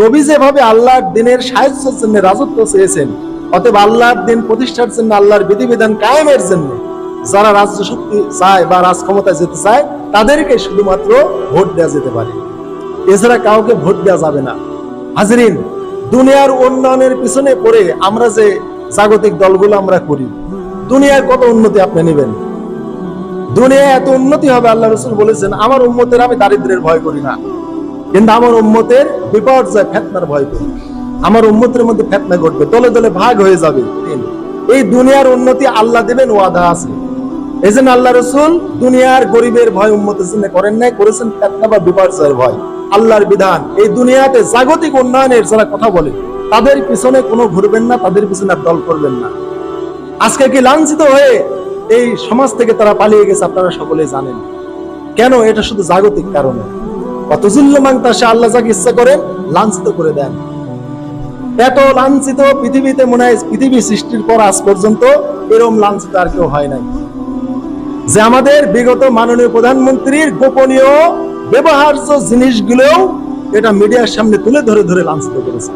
নবী যেভাবে আল্লাহর দিনের সাহায্যের জন্য রাজত্ব চেয়েছেন, অতএব আল্লাহর দিন প্রতিষ্ঠার জন্য, আল্লাহর বিধিবিধান কায়েমের জন্য যারা রাজ্য শক্তি চায় বা রাজ ক্ষমতায় যেতে চায়, তাদেরকে শুধুমাত্র ভোট দেওয়া যেতে পারে। এছাড়া কাউকে ভোট দেওয়া যাবে না। হাজরিন, দুনিয়ার উন্নয়নের পিছনে পড়ে আমরা যে জাগতিক দলগুলো আমরা করি, দুনিয়ার কত উন্নতি আপনি নেবেন? দুনিয়ায় এত উন্নতি হবে, আল্লাহ রসুল বলেছেন, আমার উম্মতের আমি দারিদ্রের ভয় করি না। কিন্তু আমার উম্মতের বিপর্যয়, ফেতনার ভয় করি আমার উম্মতের মধ্যে ফেতনা ঘটবে। দলে দলে ভাগ হয়ে যাবে এই দুনিয়ার উন্নতি আল্লাহ দেবেন, ওয়াদা আছে। এই জন্য আল্লাহ রসুল দুনিয়ার গরিবের ভয় উম্মতের জন্য করেন নাই, করেছেন ফেতনা বা বিপর্যয়ের ভয়। আল্লাহর বিধান, এই দুনিয়াতে জাগতিক উন্নয়নের যারা কথা বলে, তাদের পিছনে কোনো ঘুরবেন না, তাদের পিছনে আর দল করবেন না। আজকে কি লাঞ্ছিত হয়ে এই সমাজ থেকে তারা পালিয়ে গেছে, আপনারা সকলে জানেন। কেন? এটা শুধু জাগতিক কারণে। অতজুল্লমান তাসা আল্লাহ যাকে ইচ্ছা করেন লাঞ্ছিত করে দেন। এত লাঞ্ছিত পৃথিবীতে মনে হয় পৃথিবী সৃষ্টির পর আজ পর্যন্ত এরম লাঞ্ছিত আর কেউ হয় নাই। যে আমাদের বিগত মাননীয় প্রধানমন্ত্রীর গোপনীয় ব্যবহার্য এটা মিডিয়ার সামনে তুলে ধরে ধরে লাঞ্ছিত করেছে।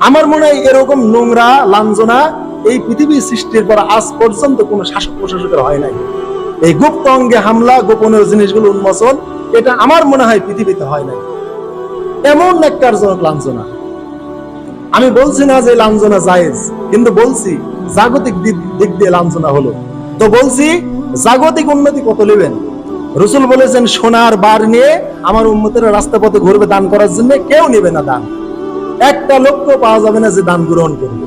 আমার মনে হয় এরকম নোংরা, লাঞ্ছনা এই পৃথিবী সৃষ্টির পর আজ পর্যন্ত কোনো শাসক প্রশাসকের হয় নাই। এই গুপ্ত অঙ্গে হামলা, গোপনীয় জিনিসগুলো উন্মোচন এটা আমার মনে হয় পৃথিবীতে হয় নাই। এমন ন্যাক্কারজনক লাঞ্ছনা। আমি বলছি না যে লাঞ্ছনা জায়েজ, কিন্তু বলছি জাগতিক দিক দিয়ে লাঞ্ছনা হলো। তো বলছি জাগতিক উন্নতি কত নেবেন? রসুল বলেছেন, সোনার বার নিয়ে আমার উন্মতের রাস্তা পথে ঘুরবে দান করার জন্য কেউ নেবে না দান। একটা লক্ষ্য পাওয়া যাবে না যে দান গ্রহণ করবে।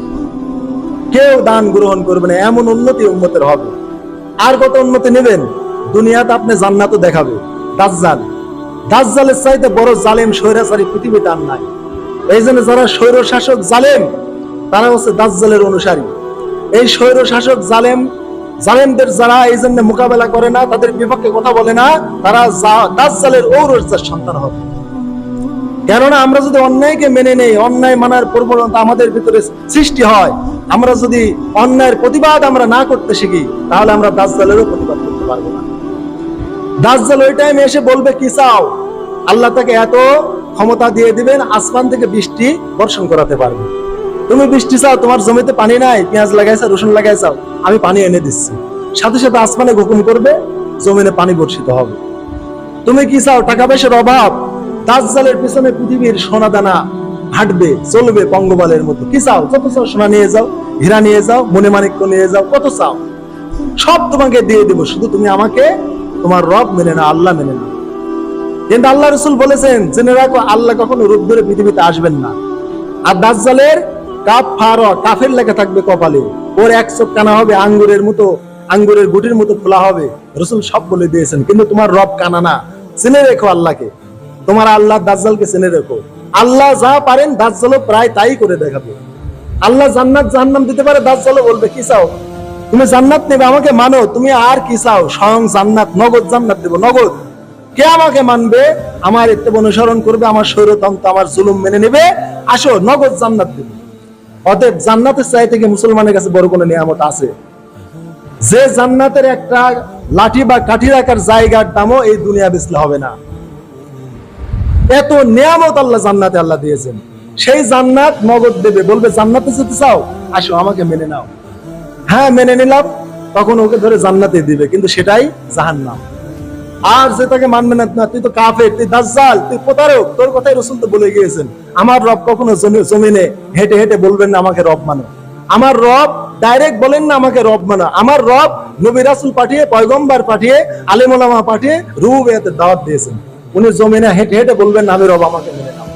কেউ দান গ্রহণ করবে না, এমন উন্নতি উন্মতের হবে। আর কত উন্নতি নেবেন? দুনিয়াতে আপনি জান্নাতও দেখাবে। দাজ্জাল। দাজ্জালের চাইতে বড় জালেম স্বৈরাচারী পৃথিবীতে আর নাই। এই জন্য যারা স্বৈর শাসক জালেম, তারা হচ্ছে দাজ্জালের অনুসারী। এই স্বৈর শাসক জালেম, জালেমদের যারা এই জন্য মোকাবেলা করে না, তাদের বিপক্ষে কথা বলে না, তারা দাজ্জালের ঔরজার সন্তান হবে। কেননা আমরা যদি অন্যায়কে মেনে নেই, অন্যায় মানার প্রবণতা আমাদের ভিতরে সৃষ্টি হয়, আমরা যদি অন্যায়ের প্রতিবাদ আমরা না করতে শিখি, তাহলে আমরা দাজ্জালেরও প্রতিবাদ করতে পারব না। দাজ্জাল ওই টাইমে এসে বলবে, কি চাও? আল্লাহ তাকে এত ক্ষমতা দিয়ে দিবেন, আসমান থেকে বৃষ্টি বর্ষণ করাতে পারবে। তুমি বৃষ্টি চাও, তোমার জমিতে পানি নাই, পেঁয়াজ লাগাইছো, রসুন লাগাইছো, আমি পানি এনে দিচ্ছি। সাথে সাথে আসমানে হুকুম করবে, জমিনে পানি বর্ষিত হবে। তুমি কি চাও, টাকা পয়সার অভাব? দাজ্জালের পিছনে পৃথিবীর সোনা দানা হাঁটবে, চলবে পঙ্গপালের মতো। কি চাও? যত চাও সোনা নিয়ে যাও, হীরা নিয়ে যাও মনে মানিক্য নিয়ে যাও, কত চাও। সব তোমাকে দিয়ে দেবো, শুধু তুমি আমাকে তোমার রব মেনে না আল্লাহ মেনে না কিন্তু আল্লাহ রসুল বলেছেন, জেনে রাখো, আল্লাহ কখনো রূপ ধরে পৃথিবীতে আসবেন না। আর দাজ্জালের কাপ ফার, কাফের লেখা থাকবে কপালে। ওর এক চোখ কানা হবে, আঙ্গুরের মতো, আঙ্গুরের গুটির মতো খোলা হবে। রসুল সব বলে দিয়েছেন, কিন্তু তোমার রব কানা না। চিনে রেখো আল্লাহকে। তোমার আল্লাহ দাজ্জালকে চিনে রেখো। আল্লাহ যা পারেন, দাজ্জালও প্রায় তাই করে দেখাবে। আল্লাহ জান্নাত জাহান্নাম দিতে পারে, দাজ্জালও বলবে, কি চাও? তুমি জান্নাত নেবে, আমাকে মানো। তুমি আর কি চাও? স্বয়ং জান্নাত, নগদ জান্নাত দেবো, নগদ। কে আমাকে মানবে? আমার ইত্তেব অনুসরণ করবে, আমার স্বৈরতন্ত্র আমার জুলুম মেনে নেবে। আসো, নগদ জান্নাত দেবে। অতএব জান্নাতের চাই থেকে মুসলমানের কাছে বড় কোনো নিয়ামত আছে? যে জান্নাতের একটা লাঠি বা কাঠি রাখার জায়গার দামও এই দুনিয়া বেচলে হবে না। এত নিয়ামত আল্লাহ জান্নাতে আল্লাহ দিয়েছেন। সেই জান্নাত নগদ দেবে, বলবে, জান্নাতে যেতে চাও? আসো, আমাকে মেনে নাও। হ্যাঁ মেনে নিলাম। তখন ওকে ধরে জান্নাতে দিবে, কিন্তু সেটাই জাহান্নাম। আর যে তাকে মানবে না তুই তো কাফের, তুই দাজ্জাল, তুই প্রতারক, তোর কথাই রসুল তো বলে গিয়েছেন। আমার রব কখনো জমিনে হেঁটে হেঁটে বলবেন না আমাকে রব মানো। আমার রব ডাইরেক্ট বলেন না আমাকে রব মানো। আমার রব নবী রাসুল পাঠিয়ে, পয়গম্বার পাঠিয়ে, আলিমুলামা পাঠিয়ে রুবেতে দাওয়াত দিয়েছেন। উনি জমিনে হেঁটে হেঁটে বলবেন না আমি রব আমাকে মেনে নাও।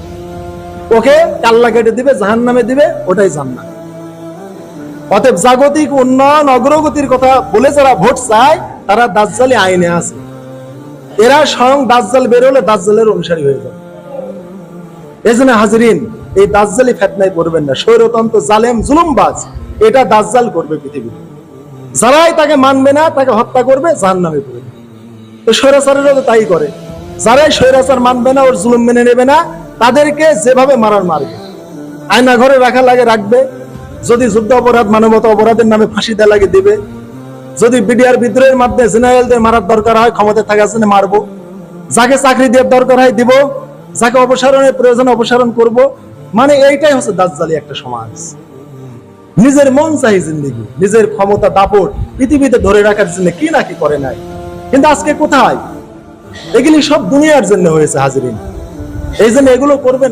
ওকে কাল্লা কেটে দিবে জাহান নামে দিবে, ওটাই জান্নাত। অতএব জাগতিক উন্নয়ন, অগ্রগতির কথা বলে যারা ভোট চায়, তারা দাজ্জালি আইনে আছে। এরা স্বয়ং দাজ্জাল বেরোলে দাজ্জালের অনুসারী হয়ে যাবে। এই জন্য হাজরিন, এই দাজ্জালি ফেতনায় পড়বেন না। স্বৈরতন্ত্র জালেম, জুলুমবাজ, এটা দাজ্জাল করবে পৃথিবীতে। যারাই তাকে মানবে না, তাকে হত্যা করবে জাহান নামে পড়বে। তো স্বৈরাচারেরও তো তাই করে। যারাই স্বৈরাচার মানবে না, ওর জুলুম মেনে নেবে না, তাদেরকে যেভাবে মারার মারবে। আয়না ঘরে রাখা লাগে, রাখবে। যদি যুদ্ধ অপরাধ, মানবতা অপরাধের নামে ফাঁসি দেওয়া লাগে দিবে, যদি বিডিআর বিদ্রোহের মাধ্যমে জেনারেলদের মারার দরকার হয়, ক্ষমতা থাকার জন্য মারবো। যাকে চাকরি দেওয়ার দরকার হয় দিব, যাকে অপসারণের প্রয়োজন অপসারণ করব। মানে এইটাই হচ্ছে দাজ্জালি একটা সমাজ। নিজের মন চাই জিন্দগি, নিজের ক্ষমতা দাপট পৃথিবীতে ধরে রাখার জন্য কি না কি করে নাই। কিন্তু আজকে কোথায়? এগুলি সব দুনিয়ার জন্য হয়েছে, হাজিরিন। এই জন্য এগুলো করবেন